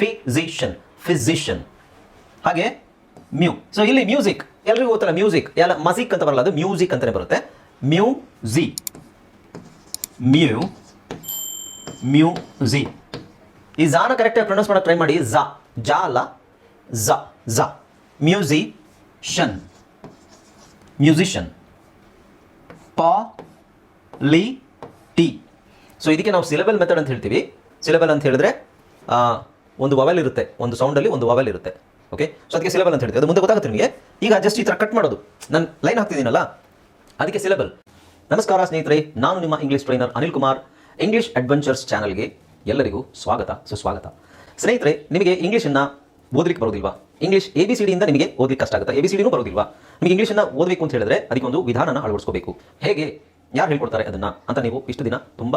Physician physician ಹಾಗೆ ಮ್ಯೂ so ಇಲ್ಲಿ ಮ್ಯೂಸಿಕ್ ಎಲ್ರಿಗೂ ಗೊತ್ತಲ್ಲ ಮ್ಯೂಸಿಕ್ ಎಲ್ಲ ಮಸಿಕ್ ಅಂತ ಬರಲ್ಲ, ಅದು ಮ್ಯೂಸಿಕ್ ಅಂತಲೇ ಬರುತ್ತೆ. ಮ್ಯೂಸಿ ಮ್ಯೂ ಮ್ಯೂಸಿ ಈ ಜಾನ ಕರೆಕ್ಟಾಗಿ ಪ್ರೊನೌನ್ಸ್ ಮಾಡೋಕೆ ಟ್ರೈ ಮಾಡಿ ಜಾ ಜಾ ಅಲ್ಲ ಝ ಝ ಮ್ಯೂಸಿಷನ್ ಮ್ಯೂಸಿಷಿಯನ್ ಪ ಲಿ ಟಿ ಸೊ ಇದಕ್ಕೆ ನಾವು ಸಿಲೆಬಲ್ ಮೆಥಡ್ ಅಂತ ಹೇಳ್ತೀವಿ. ಸಿಲೆಬಲ್ ಅಂತ ಹೇಳಿದ್ರೆ ಒಂದು ವವೆಲ್ ಇರುತ್ತೆ, ಒಂದು ಸೌಂಡಲ್ಲಿ ಒಂದು ವವೆಲ್ ಇರುತ್ತೆ. ಓಕೆ ಸೊ ಅದಕ್ಕೆ ಸಿಲೆಬಲ್ ಅಂತ ಹೇಳ್ತೀವಿ. ಅದು ಮುಂದೆ ಗೊತ್ತಾಗುತ್ತೆ ನಿಮಗೆ. ಈಗ ಜಸ್ಟ್ ಈ ಥರ ಕಟ್ ಮಾಡೋದು. ನಾನು ಲೈನ್ ಹಾಕ್ತಿದ್ದೀನಲ್ಲ? ಅದಕ್ಕೆ ಸಿಲೆಬಲ್ ನಮಸ್ಕಾರ ಸ್ನೇಹಿತರೆ, ನಾನು ನಿಮ್ಮ English trainer Anil Kumar. English adventures ಚಾನಲ್ಗೆ ಎಲ್ಲರಿಗೂ ಸ್ವಾಗತ, ಸುಸ್ವಾಗತ. ಸ್ನೇಹಿತರೆ, ನಿಮಗೆ ಇಂಗ್ಲೀಷನ್ನು ಓದಲಿಕ್ಕೆ ಬರೋದಿಲ್ವಾ? ಇಂಗ್ಲೀಷ್ ಎ ಬಿ ಸಿ ಡಿಯಿಂದ ನಿಮಗೆ ಓದಲಿಕ್ಕೆ ಕಷ್ಟ ಆಗುತ್ತೆ. ಎ ಬಿ ಸಿ ಡಿನೂ ಬರೋದಿಲ್ವಾ? ನಿಮಗೆ ಇಂಗ್ಲೀಷನ್ನು ಓದಬೇಕು ಅಂತ ಹೇಳಿದ್ರೆ ಅದಕ್ಕೆ ಒಂದು ವಿಧಾನನ ಅಳವಡಿಸ್ಕೋಬೇಕು. ಹೇಗೆ? ಯಾರು ಹೇಳ್ಕೊಡ್ತಾರೆ ಅದನ್ನ ಅಂತ ನೀವು ಇಷ್ಟು ದಿನ ತುಂಬ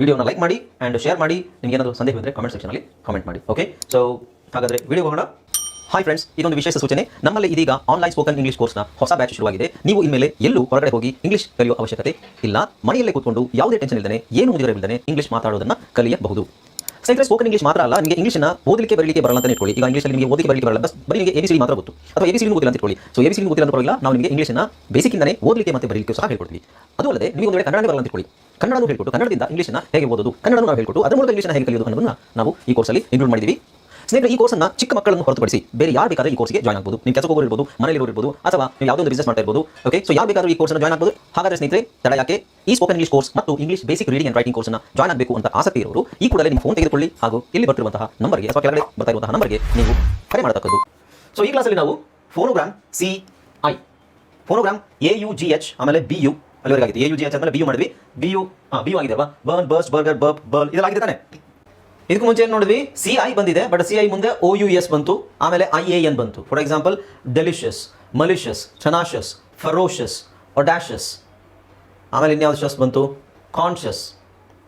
ವಿಡಿಯೋನ ಲೈಕ್ ಮಾಡಿ ಆ್ಯಂಡ್ ಶೇರ್ ಮಾಡಿ. ನಿಮ್ಗೆ ಏನಾದರೂ ಸಂದೇಹ ಇದ್ದರೆ ಕಮೆಂಟ್ ಸೆಕ್ಷನಲ್ಲಿ ಕಮೆಂಟ್ ಮಾಡಿ ಓಕೆ ಸೊ ಹಾಗಾದ್ರೆ ವಿಡಿಯೋ ಹೋಗೋಣ. ಹಾಯ್ ಫ್ರೆಂಡ್ಸ್ ಇದೊಂದು ವಿಶೇಷ ಸೂಚನೆ. ನಮ್ಮಲ್ಲಿ ಇದೀಗ ಆನ್ಲೈನ್ ಸ್ಪೋಕನ್ ಇಂಗ್ಲಿಷ್ ಕೋರ್ಸ್ನ ಹೊಸ ಬ್ಯಾಚ್ ಶುರುವಾಗಿದೆ. ನೀವು ಇನ್ಮೇಲೆ ಎಲ್ಲೂ ಹೊರಗಡೆ ಹೋಗಿ ಇಂಗ್ಲಿಷ್ ಕಲಿಯುವ ಅವಶ್ಯಕತೆ ಇಲ್ಲ. ಮನೆಯಲ್ಲೇ ಕೂತ್ಕೊಂಡು ಯಾವುದೇ ಟೆನ್ಷನ್ ಇಲ್ಲದೆ ಏನು ಮುಗಿದಿರವಿಲ್ಲದೆ ಇಂಗ್ಲಿಷ್ ಮಾತಾಡೋದನ್ನ ಕಲಿಯಬಹುದು. ಸ್ನೇಹಿತರೆ ಸ್ಪೋಕನ್ ಇಂಗ್ಲಿಷ್ ಮಾತ್ರ ಅಲ್ಲ, ನಿಮಗೆ ಇಂಗ್ಲಿಷ್ನ ಓದಲಿಕ್ಕೆ ಬರಲಿಕ್ಕೆ ಬರಲ್ಲ ಅಂತ ಇಟ್ಕೊಳ್ಳಿ. ಈಗ ಇಂಗ್ಲೀಷ್ ನಿಮಗೆ ಓದಲಿಕ್ಕೆ ಬರಲಿಕ್ಕೆ ಬರಲ್ಲ ಬಸ್ ಬರೀ ನಿಮಗೆ ಎಬಿಸಿಡಿ ಮಾತ್ರ ಗೊತ್ತು. ಅಥವಾ ಎಬಿಸಿಡಿ ಗೊತ್ತಿಲ್ಲ ಅಂತ ಇಟ್ಕೊಳ್ಳಿ. ಸೊ ಎಬಿಸಿಡಿ ಗೊತ್ತಿಲ್ಲ ಅಂತ ನಾವು ನಿಮಗೆ ಇಂಗ್ಲಿಷ್ನ ಬೇಸಿಕ್ಕಿಂದನೇ ಓದಲಿಕ್ಕೆ ಮತ್ತೆ ಬರಲಿಕ್ಕೆ ಸಹ ಹೇಳ್ಕೊಡ್ತೀವಿ. ಅದು ಅಲ್ಲದೆ ನಿಮಗೆ ಒಂದು ವೇಳೆ ಕನ್ನಡ ಬರಲ್ಲ ಅಂತ ಇಟ್ಕೊಳ್ಳಿ. ಕನ್ನಡನೂ ಹೇಳ್ಕೊಟ್ಟು ಕನ್ನಡದಿಂದ ಇಂಗ್ಲಿಷ್ನ ಹೇಗೆ ಓದೋದು, ಕನ್ನಡನೂ ನಾವು ಹೇಳ್ಕೊಟ್ಟು ಅದರ ಮೂಲಕ ಇಂಗ್ಲಿಷ್ನ ಹೇಗೆ ಕಲಿಯೋದು ಅನ್ನೋದನ್ನ ನಾವು ಈ ಕೋರ್ಸಲ್ಲಿ ಇನ್ಕ್ಲೂಡ್ ಮಾಡಿದ್ದೀವಿ ಸ್ನೇಹಿತರೆ, ಈ ಕೋರ್ಸನ್ನ ಚಿಕ್ಕ ಮಕ್ಕಳನ್ನು ಹೊರತುಪಡಿಸಿ ಬೇರೆ ಯಾರು ಬೇಕಾದ್ರೆ ಈ ಕೋರ್ಸ್ಗೆ ಜಾಯ್ನ್ ಆಗ್ಬೋದು. ನೀವು ಕೆಲಸಕ್ಕೆ ಹೋಗಿರ್ಬೋದು ಮನೆಯಲ್ಲಿ ಇರ್ಬೋದು, ಅಥವಾ ನೀವು ಯಾವುದೋ ಒಂದು ಬಿಸ್ನೆಸ್ ಮಾಡ್ತಾ ಇರ್ಬೋದು ಓಕೆ ಸೊ ಯಾರು ಬೇಕಾದ್ರೂ ಈ ಕೋರ್ಸ್ನ ಜಾಯ್ನ್ ಆಗ್ಬೋದು. ಹಾಗಾದ್ರೆ ಸ್ನೇಹಿತರೆ, ತಡ ಯಾಕೆ? ಈ ಸ್ಪೋಕನ್ ಇಂಗ್ಲೀಷ್ ಕೋರ್ಸ್ ಮತ್ತು English basic reading and writing ಕೋರ್ಸ್ನ ಜಾಯ್ನ್ ಆಗಬೇಕು ಅಂತ ಆಸಕ್ತಿ ಇರೋರು, ಈ ಕೂಡಲೇ ನಿಮ್ಮ ಫೋನ್ ತೆಗೆದುಕೊಳ್ಳಿ ಹಾಗೂ ಇಲ್ಲಿ ಬರ್ತಿರುವಂತಹ ನಂಬರ್ಗೆ ಅಥವಾ ಕೆಳಗಡೆ ಬರ್ತಾ ಇರುವಂತಹ ನಂಬರ್ಗೆ ನೀವು ಕರೆ ಮಾಡತಕ್ಕದ್ದು. ಸೊ ಈ ಕ್ಲಾಸಲ್ಲಿ ನಾವು phonogram C I phonogram A U G H ಆಮೇಲೆ ಬಿ ಯು ಅಲ್ಲಿವರೆಗೆ ಆಗಿದೆ A U G B U ಮಾಡಿದ್ವಿ. ಬಿ ಯು ಬಿ ಯು ಆಗಿದೆ ಅಲ್ವಾ? Burn burst burger burp burl ಇದೆಲ್ಲ ಆಗಿದೆ ತಾನೆ? ಇದಕ್ಕೂ ಮುಂಚೆ ಏನು ನೋಡಿದ್ವಿ? ಸಿ ಐ ಬಂದಿದೆ ಬಟ್ ಸಿ ಐ ಮುಂದೆ ಓ ಯು ಎಸ್ ಬಂತು, ಆಮೇಲೆ ಐ ಎ ಎನ್ ಬಂತು. For example delicious malicious tenacious ferocious audacious ಆಮೇಲೆ ಇನ್ಯಾವ್ದು ಶಸ್ ಬಂತು? ಕಾನ್ಷಿಯಸ್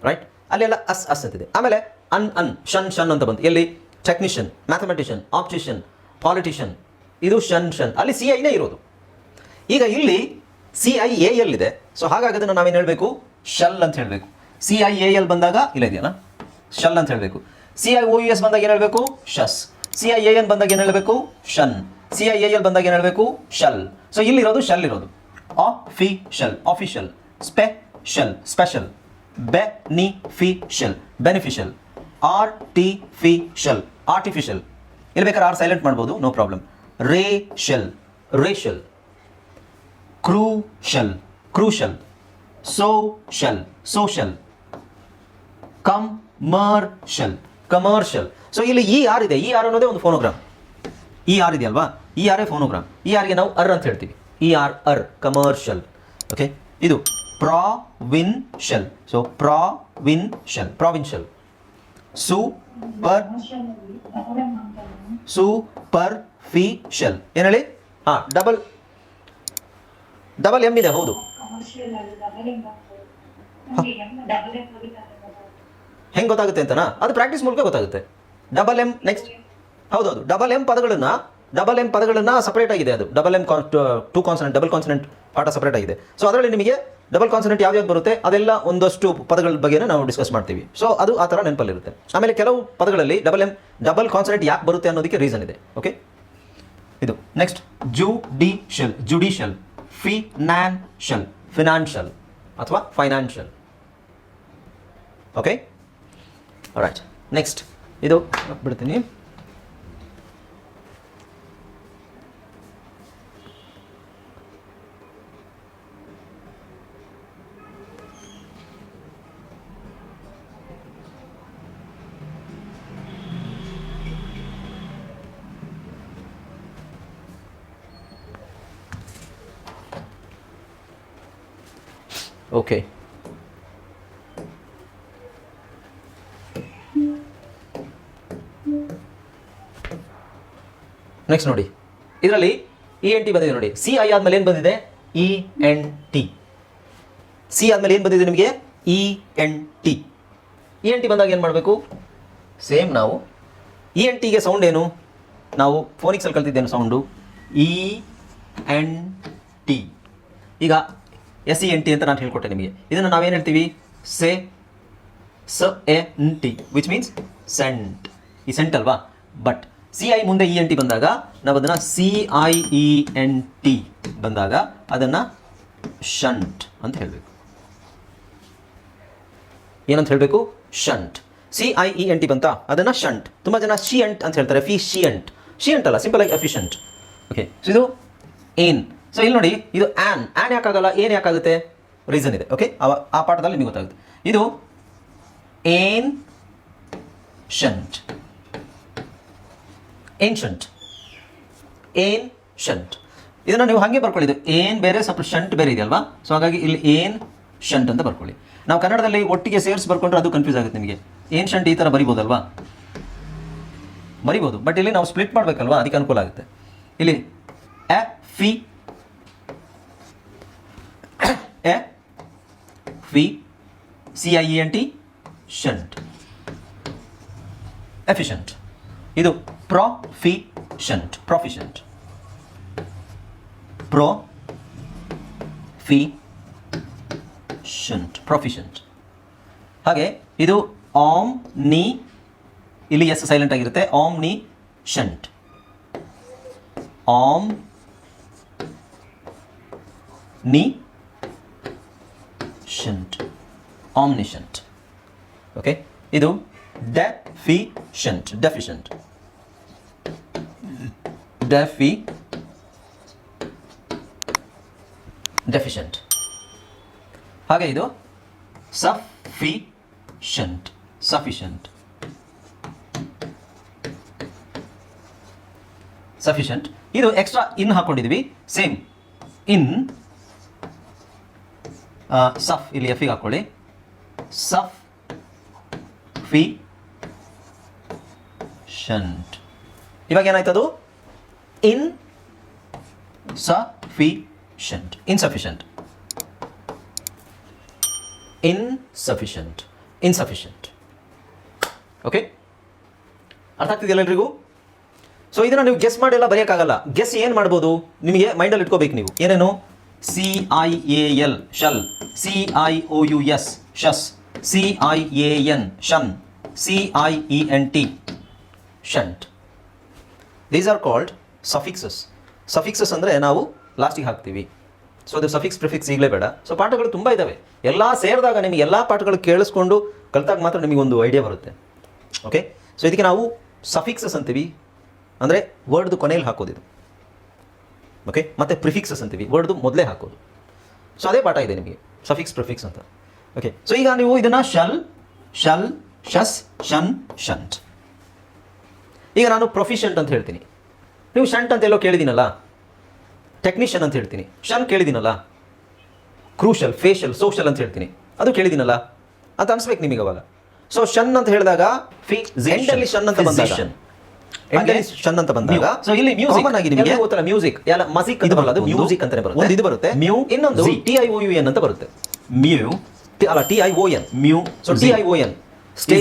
ರೈಟ್ ಅಲ್ಲೆಲ್ಲ ಅಸ್ ಅಸ್ ಅಂತಿದೆ. ಆಮೇಲೆ ಅನ್ ಅನ್ ಶನ್ ಶನ್ ಅಂತ ಬಂತು. ಎಲ್ಲಿ? ಟೆಕ್ನಿಷಿಯನ್ ಮ್ಯಾಥಮೆಟಿಷಿಯನ್ ಆಪ್ಟಿಷಿಯನ್ ಪಾಲಿಟಿಷಿಯನ್ ಇದು ಶನ್ ಶನ್ ಅಲ್ಲಿ ಸಿ ಐನೇ ಇರೋದು. ಈಗ ಇಲ್ಲಿ ಸಿ ಐ ಎ ಎಲ್ ಇದೆ. ಸೊ ಹಾಗಾಗಿ ಅದನ್ನು ನಾವೇನು ಹೇಳಬೇಕು? ಶಲ್ ಅಂತ ಹೇಳಬೇಕು. ಸಿ ಐ ಎ ಎಲ್ ಬಂದಾಗ ಇಲ್ಲ ಇದೆಯಲ್ಲ ಶಲ್ ಅಂತ ಹೇಳಬೇಕು. C I O U S ಬಂದಾಗ ಏನು ಹೇಳಬೇಕು? Shus C I A N ಬಂದಾಗ ಏನು ಹೇಳಬೇಕು? Shun C I A L ಬಂದಾಗ ಏನು ಹೇಳಬೇಕು? ಶಲ್ ಸೊ ಇಲ್ಲಿರೋದು ಶಲ್ ಇರೋದು. Official official special special beneficial beneficial artificial artificial ಇಲ್ಲಿ ಬೇಕಾದ್ರೆ ಆರ್ ಸೈಲೆಂಟ್ ಮಾಡ್ಬೋದು no problem racial racial crucial crucial social social commercial commercial so ಇಲ್ಲಿ ಈ ಆರ್ ಇದೆ. ಈ ಆರ್ ಅನ್ನೋದೇ ಒಂದು ಫೋನೋಗ್ರಾಮ್ ಈ ಆರ್ ಇದೆಯಲ್ವಾ ಈ ಆರೇ ಫೋನೋಗ್ರಾಮ್ ಈ ಆರ್ಗೆ ನಾವು ಅರ್ ಅಂತ ಹೇಳ್ತೀವಿ. ಈ ಆರ್ ಅರ್ ಕಮರ್ಷಿಯಲ್ ಓಕೆ ಇದು ಪ್ರಾವಿನ್ಷಲ್ ಸೊ ಪ್ರಾವಿನ್ಷಲ್ ಪ್ರಾವಿನ್ಶಲ್ ಸೂಪರ್ ಸೂಪರ್ಫಿಷಲ್ ಏನು ಹೇಳಿ? ಹಾಂ ಡಬಲ್ ಡಬಲ್ ಎಂ ಇದೆ, ಹೌದು. ಹೆಂಗೆ ಗೊತ್ತಾಗುತ್ತೆ ಅಂತನಾ? ಅದು ಪ್ರಾಕ್ಟೀಸ್ ಮೂಲಕ ಗೊತ್ತಾಗುತ್ತೆ. ಡಬಲ್ ಎಂ ನೆಕ್ಸ್ಟ್ ಹೌದೌದು ಡಬಲ್ ಎಂ ಪದಗಳನ್ನ ಡಬಲ್ ಎಂ ಪದಗಳನ್ನ ಸಪರೇಟ್ ಆಗಿದೆ ಅದು. Double M two consonant double consonant ಪಾಠ ಸಪರೇಟ್ ಆಗಿದೆ. ಸೊ ಅದರಲ್ಲಿ ನಿಮಗೆ ಡಬಲ್ ಕಾನ್ಸನೆಂಟ್ ಯಾವ್ಯಾವ್ದು ಬರುತ್ತೆ? ಅದೆಲ್ಲ ಒಂದಷ್ಟು ಪದಗಳ ಬಗ್ಗೆ ನಾವು ಡಿಸ್ಕಸ್ ಮಾಡ್ತೀವಿ. ಸೊ ಅದು ಆ ಥರ ನೆನಪಲ್ಲಿರುತ್ತೆ. ಆಮೇಲೆ ಕೆಲವು ಪದಗಳಲ್ಲಿ ಡಬಲ್ ಎಂ ಡಬಲ್ ಕಾನ್ಸನೆಂಟ್ ಯಾಕೆ ಬರುತ್ತೆ ಅನ್ನೋದಕ್ಕೆ ರೀಸನ್ ಇದೆ. ಓಕೆ ಇದು next judicial judicial. Financial financial ಅಥವಾ ಫೈನಾನ್ಷಿಯಲ್ ಓಕೆ ರೈಟ್ ನೆಕ್ಸ್ಟ್ ಇದು ಬಿಡ್ತೀನಿ. ಓಕೆ. ನೆಕ್ಸ್ಟ್ ನೋಡಿ. ಇದರಲ್ಲಿ ಇ ಎನ್ ಟಿ ಬಂದಿದೆ ನೋಡಿ. ಸಿ ಐ ಆದ್ಮೇಲೆ ಏನು ಬಂದಿದೆ? ಇ ಎನ್ ಟಿ ಸಿ ಆದ್ಮೇಲೆ ಏನು ಬಂದಿದೆ ನಿಮಗೆ? E N T E N T ಬಂದಾಗ ಏನು ಮಾಡಬೇಕು? ಸೇಮ್ ನಾವು. ಇ ಎನ್ ಟಿಗೆ ಸೌಂಡ್ ಏನು? ನಾವು ಫೋನಿಕ್ಸಲ್ಲಿ ಕಲ್ತಿದ್ದೇನು ಸೌಂಡು ಇ ಎನ್ ಟಿ ಈಗ ಎಸ್ ಇ ಎನ್ ಟಿ ಅಂತ ನಾನು ಹೇಳ್ಕೊಟ್ಟೆ ನಿಮಗೆ. ಇದನ್ನು ನಾವೇನು ಹೇಳ್ತೀವಿ? ಸೆ, ಸ, A N T which means cent ಈ ಸೆಂಟ್ ಅಲ್ವಾ? ಬಟ್ ಸಿ ಐ ಮುಂದೆ ಇ ಎನ್ ಟಿ ಬಂದಾಗ ನಾವು ಅದನ್ನು C I E N T ಬಂದಾಗ ಅದನ್ನು ಶಂಟ್ ಅಂತ ಹೇಳಬೇಕು. ಏನಂತ ಹೇಳಬೇಕು? Shunt C I E N T ಬಂತ? ಅದನ್ನು ಶಂಟ್ ತುಂಬ ಜನ ಶಿ ಅಂತ ಹೇಳ್ತಾರೆ. ಫಿ ಶಿ ಅಂಟ್ ಶಿ ಅಲ್ಲ ಸಿಂಪಲ್ ಆಗಿ ಎಫಿಷಿಯಂಟ್ ಓಕೆ ಸೊ ಇದು ಏನ್? ಸೊ ಇಲ್ಲಿ ನೋಡಿ, ಇದು ಆ್ಯನ್ ಆ್ಯನ್ ಯಾಕಾಗಲ್ಲ? ಏನು ಯಾಕಾಗುತ್ತೆ? ರೀಸನ್ ಇದೆ ಓಕೆ ಆ ಪಾಠದಲ್ಲಿ ನಿಮಗೆ ಗೊತ್ತಾಗುತ್ತೆ. ಇದು ಏನ್ ಶಂಟ್ ಏನ್ಶಂಟ್ ಏನ್ ಶಂಟ್ ಇದನ್ನು ನೀವು ಹಾಗೆ ಬರ್ಕೊಳ್ಳಿ. ಇದು ಏನ್ ಬೇರೆ, ಸ್ವಲ್ಪ ಶಂಟ್ ಬೇರೆ ಇದೆಯಲ್ವಾ? ಸೊ ಹಾಗಾಗಿ ಇಲ್ಲಿ ಏನ್ ಶಂಟ್ ಅಂತ ಬರ್ಕೊಳ್ಳಿ. ನಾವು ಕನ್ನಡದಲ್ಲಿ ಒಟ್ಟಿಗೆ ಸೇರಿಸಿ ಬರ್ಕೊಂಡ್ರೆ ಅದು ಕನ್ಫ್ಯೂಸ್ ಆಗುತ್ತೆ ನಿಮಗೆ. ಏನ್ ಶಂಟ್ ಈ ಥರ ಬರಿಬೋದಲ್ವಾ? ಬರಿಬೋದು. ಬಟ್ ಇಲ್ಲಿ ನಾವು ಸ್ಪ್ಲಿಟ್ ಮಾಡಬೇಕಲ್ವಾ? ಅದಕ್ಕೆ ಅನುಕೂಲ ಆಗುತ್ತೆ. ಇಲ್ಲಿ e fi e fi C I E N T shunt efficient ಇದು ಪ್ರೊಫಿಷಂಟ್ ಪ್ರೊಫಿಷಂಟ್ ಪ್ರೊ ಫಿ ಶಂಟ್ ಪ್ರೊಫಿಷಂಟ್ ಹಾಗೆ ಇದು ಆಮ್ ನಿ ಇಲ್ಲಿ ಎಸ್ ಸೈಲೆಂಟ್ ಆಗಿರುತ್ತೆ. Om ni shunt om ni shunt omniscient okay ಇದು ಡೆಫಿಷಂಟ್ ಡೆಫಿಷಂಟ್ ಡೆಫಿ ಡೆಫಿಷಂಟ್ ಹಾಗೆ ಇದು ಸಫಿಷಂಟ್ ಸಫಿಷಂಟ್ ಸಫಿಷಂಟ್ ಇದು ಎಕ್ಸ್ಟ್ರಾ ಇನ್ ಹಾಕೊಂಡಿದ್ವಿ. ಸೇಮ್ ಇನ್ ಸಫ್ ಇಲ್ಲಿ ಎಫಿಗೆ ಹಾಕೊಳ್ಳಿ. ಸಫ್, ಫಿ, ಶಂಟ್. ಇವಾಗ ಏನಾಯ್ತದು? ಇನ್ ಸಫಿಷಂಟ್ ಇನ್ಸಫಿಷಂಟ್ ಇನ್ಸಫಿಷಂಟ್ ಇನ್ಸಫಿಷಂಟ್ ಓಕೆ ಅರ್ಥ ಆಗ್ತಿದೆಯಲ್ಲ ಎಲ್ರಿಗೂ? ಸೊ ಇದನ್ನು ನೀವು ಗೆಸ್ ಮಾಡಿ ಎಲ್ಲ ಬರೆಯೋಕ್ಕಾಗಲ್ಲ. ಗೆಸ್ ಏನು ಮಾಡ್ಬೋದು? ನಿಮಗೆ ಮೈಂಡಲ್ಲಿ ಇಟ್ಕೋಬೇಕು ನೀವು. ಏನೇನು? C I A L shal C I O U S shus C I A N shun C I E N T shunt these are called suffixes suffixes ಅಂದರೆ ನಾವು ಲಾಸ್ಟಿಗೆ ಹಾಕ್ತೀವಿ. ಸೊ ಅದು ಸಫಿಕ್ಸ್ ಪ್ರಿಫಿಕ್ಸ್ ಈಗಲೇ ಬೇಡ. ಸೊ ಪಾಠಗಳು ತುಂಬ ಇದ್ದಾವೆ ಎಲ್ಲ ಸೇರಿದಾಗ ನಿಮಗೆ ಎಲ್ಲ ಪಾಠಗಳು ಕೇಳಿಸ್ಕೊಂಡು ಕಲಿತಾಗ ಮಾತ್ರ ನಿಮಗೆ ಒಂದು ಐಡಿಯಾ ಬರುತ್ತೆ. ಓಕೆ ಸೊ ಇದಕ್ಕೆ ನಾವು ಸಫಿಕ್ಸಸ್ ಅಂತೀವಿ. ಅಂದರೆ ವರ್ಡ್ದು ಕೊನೆಯಲ್ಲಿ ಹಾಕೋದು ಇದು. ಓಕೆ ಮತ್ತು ಪ್ರಿಫಿಕ್ಸಸ್ ಅಂತೀವಿ. ವರ್ಡ್ದು ಮೊದಲೇ ಹಾಕೋದು. ಸೊ ಅದೇ ಪಾಠ ಇದೆ ನಿಮಗೆ. ಸಫಿಕ್ಸ್ ಪ್ರಿಫಿಕ್ಸ್ ಅಂತ. ಓಕೆ ಸೊ ಈಗ ನೀವು ಇದನ್ನು shul shul shus shun shunt ಈಗ ನಾನು ಪ್ರೊಫಿಷಂಟ್ ಅಂತ ಹೇಳ್ತೀನಿ. ನೀವು ಶಂಟ್ ಅಂತ ಎಲ್ಲೋ ಕೇಳಿದ್ದೀನಲ್ಲ ಟೆಕ್ನಿಷಿಯನ್ ಅಂತ ಹೇಳ್ತೀನಿ. ಶನ್ ಕೇಳಿದ್ದೀನಲ್ಲ ಕ್ರೂಷಲ್ ಫೇಷಿಯಲ್ ಸೋಷಲ್ ಅಂತ ಹೇಳ್ತೀನಿ. ಅದು ಕೇಳಿದ್ದೀನಲ್ಲ ಅಂತ ಅನ್ಸ್ಬೇಕು ನಿಮಗೆ ಅವಾಗ. ಸೊ ಶನ್ ಅಂತ ಹೇಳಿದಾಗ ಫಿ ಎಂಡಲ್ಲಿ ಶನ್ ಅಂತ ಬಂದಾಗ. ಶನ್ ಅಂತ ಬಂದಾಗ ಸೊ ಇಲ್ಲಿ ಮ್ಯೂಸಿಕ್ ಆಗಿ ನಿಮಗೆ ಗೊತ್ತಲ್ಲ? ಮ್ಯೂಸಿಕ್ ಎಲ್ಲ ಮಸಿಕ್ ಇದು ಬರಲ್ಲ ಅದು ಮ್ಯೂಸಿಕ್ ಅಂತಾನೆ ಬರುತ್ತೆ. ಒಂದು ಇದು ಬರುತ್ತೆ. ಮ್ಯೂ ಇನ್ನೊಂದು. T I O U N ಅಂತ ಬರುತ್ತೆ. ಮ್ಯೂ. ಅಲ್ಲ T I O N. Mu. So T I O N.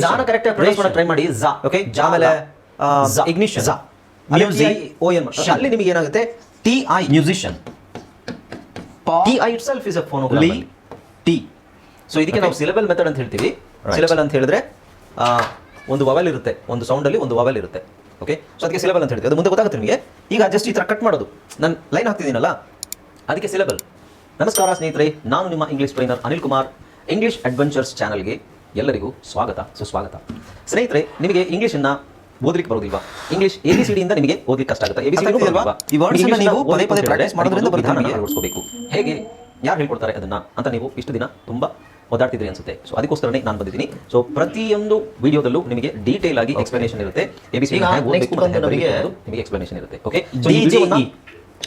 ಜಾನ correct ಆಗಿ ಪ್ರೊನೌನ್ಸ್ ಟ್ರೈ ಮಾಡಿ ಜಾ ಓಕೆ ಜಾ ಆಮೇಲೆ ಜಾ. ಇಗ್ನಿಷನ್ ಜಾ. ಮ್ಯೂಸಿಕ್. ಓ ಎನ್ ಅಲ್ಲಿ ನಿಮಗೆ ಏನಾಗುತ್ತೆ? T I musician T I itself is a phonetic so ಇದಕ್ಕೆ ನಾವು ಸಿಲೆಬಲ್ ಮೆಥಡ್ ಅಂತ ಹೇಳ್ತೀವಿ. ಸಿಲೆಬಲ್ ಅಂತ ಹೇಳಿದ್ರೆ ಒಂದು ವವೆಲ್ ಇರುತ್ತೆ. ಒಂದು ಸೌಂಡಲ್ಲಿ ಒಂದು ವವೆಲ್ ಇರುತ್ತೆ. ಓಕೆ ಸೊ ಅದಕ್ಕೆ ಸಿಲೆಬಲ್ ಅಂತ ಹೇಳ್ತೀವಿ. ಅದು ಮುಂದೆ ಗೊತ್ತಾಗುತ್ತೆ ನಿಮಗೆ. ಈಗ ಜಸ್ಟ್ ಈ ಥರ ಕಟ್ ಮಾಡೋದು. ನಾನು ಲೈನ್ ಹಾಕ್ತಿದ್ದೀನಲ್ಲ? ಅದಕ್ಕೆ ಸಿಲೆಬಲ್ ನಮಸ್ಕಾರ ಸ್ನೇಹಿತರೆ ನಾನು ನಿಮ್ಮ English trainer Anil Kumar. English adventures ಚಾನಲ್ಗೆ ಎಲ್ಲರಿಗೂ ಸ್ವಾಗತ. ಸುಸ್ವಾಗತ ಸ್ನೇಹಿತರೆ ನಿಮಗೆ ಇಂಗ್ಲೀಷನ್ನು ಓದಲಿಕ್ಕೆ ಬರೋದಿಲ್ವಾ ಇಂಗ್ಲಿಷ್ ಎ ಬಿ ಸಿ ಡಿಯಿಂದ ನಿಮಗೆ ಓದಲಿಕ್ಕೆ ಕಷ್ಟ ಆಗುತ್ತೆ. ಎ ಬಿ ಸಿ ಡಿ ಆಗ್ತಿದೆಯಲ್ವಾ? ಈ words ನೀವು ಪದೇ ಪದೇ practice ಮಾಡೋದ್ರಿಂದ ಹೇಗೆ ಯಾರು ಹೇಳ್ಕೊಡ್ತಾರೆ ಅದನ್ನ ಅಂತ ನೀವು ಇಷ್ಟು ದಿನ ತುಂಬಾ ಓದಾಡ್ತಿದ್ರಿ ಅನ್ಸುತ್ತೆ. ಸೊ ಅದಕ್ಕೋಸ್ಕರನೇ ನಾನು ಬಂದಿದ್ದೀನಿ. ಸೊ ಪ್ರತಿಯೊಂದು ವಿಡಿಯೋದಲ್ಲೂ ನಿಮಗೆ ಡೀಟೇಲ್ ಆಗಿ ಎಕ್ಸ್ಪ್ಲನೇಷನ್ ಇರುತ್ತೆ. ಎಬಿಸಿ next ನಿಮಗೆ ಎಕ್ಸ್ಪ್ಲನೇಷನ್ ಇರುತ್ತೆ. ಓಕೆ ವಿಡಿಯೋವನ್ನ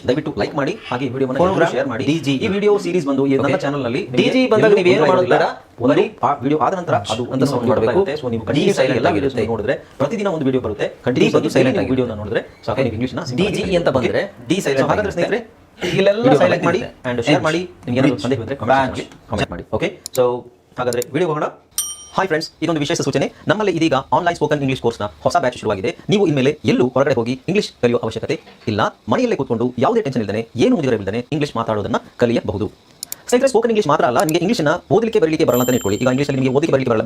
ದಯವಿಟ್ಟು ಲೈಕ್ ಮಾಡಿ ಹಾಗೆ ವಿಡಿಯೋವನ್ನು ಶೇರ್ ಮಾಡಿ. DG. ಈ ವಿಡಿಯೋ ಸೀರೀಸ್ ಬಂದು ನನ್ನ. ಚಾನಲ್ನಲ್ಲಿ ಡಿಜಿ ಬಂದಾಗ ನೀವು ಏನು ಬೇಡ, ಒಂದು ವಿಡಿಯೋ ಆದ ನಂತರ ಅದು ಅಂತ ಸೌಂಡ್ ಮಾಡಬೇಕು. ಸೊ ನೀವು ಕಂಟಿನ್ಯೂಸ್ ಆಗಿ ಎಲ್ಲ. ವಿಡಿಯೋಸ್ ನೋಡಿದ್ರೆ ಪ್ರತಿದಿನ ಒಂದು ವಿಡಿಯೋ ಬರುತ್ತೆ. ಕಂಟಿನ್ಯೂಸ್ ಬಂದು ಸೈಲೆಂಟ್ ಆಗಿ. ವಿಡಿಯೋನ ನೋಡಿದ್ರೆ ಸಾಕು ನೀವು ಇಂಗ್ಲಿಷ್ನ ಡಿಜಿ ಅಂತ ಬಂದ್ರೆ ಡಿ ಸೈಲೆಂಟ್ ಹಾಗಾದ್ರೆ ಸ್ನೇಹಿತರೆ ಇಲ್ಲೆಲ್ಲ ಸೈಲೆಕ್ಟ್ ಮಾಡಿ. ಅಂಡ್ ಶೇರ್ ಮಾಡಿ ನಿಮ್ಗೆ ಏನಾದರೂ ಸಂದೇಹ. ಕಮೆಂಟ್ ಮಾಡಿ. ಓಕೆ ಸೊ ಹಾಗಾದ್ರೆ ವಿಡಿಯೋ ಹೋಗೋಣ. ಹಾಯ್ ಫ್ರೆಂಡ್ಸ್ ಇದೊಂದು ವಿಶೇಷ ಸೂಚನೆ. ನಮ್ಮಲ್ಲಿ ಇದೀಗ ಆನ್ಲೈನ್ ಸ್ಪೋಕನ್ ಇಂಗ್ಲಿಷ್ ಕೋರ್ಸ್ನ ಹೊಸ ಬ್ಯಾಚ್ ಶುರುವಾಗಿದೆ. ನೀವು ಇನ್ಮೇಲೆ ಎಲ್ಲೂ ಹೊರಗಡೆ ಹೋಗಿ ಇಂಗ್ಲಿಷ್ ಕಲಿಯುವ ಅವಶ್ಯಕತೆ ಇಲ್ಲ. ಮನೆಯಲ್ಲೇ ಕೂತ್ಕೊಂಡು ಯಾವುದೇ ಟೆನ್ಷನ್ ಇಲ್ಲದೆ ಏನು ಮುಗಿದಿರವಿಲ್ಲದೆ ಇಂಗ್ಲಿಷ್ ಮಾತಾಡೋದನ್ನ ಕಲಿಯಬಹುದು. ಸ್ನೇಹಿತರೆ ಸ್ಪೋಕನ್ ಇಂಗ್ಲಿಷ್ ಮಾತ್ರ ಅಲ್ಲ ನಿಮಗೆ ಇಂಗ್ಲಿಷ್ನ ಓದಲಿಕ್ಕೆ ಬರಲಿಕ್ಕೆ ಬರಲ್ಲ ಅಂತ ಇಟ್ಕೊಳ್ಳಿ. ಈಗ ಇಂಗ್ಲಿಷ್ ನಿಮಗೆ ಓದಲಿಕ್ಕೆ ಬರಲಿಕ್ಕೆ ಬರಲ್ಲ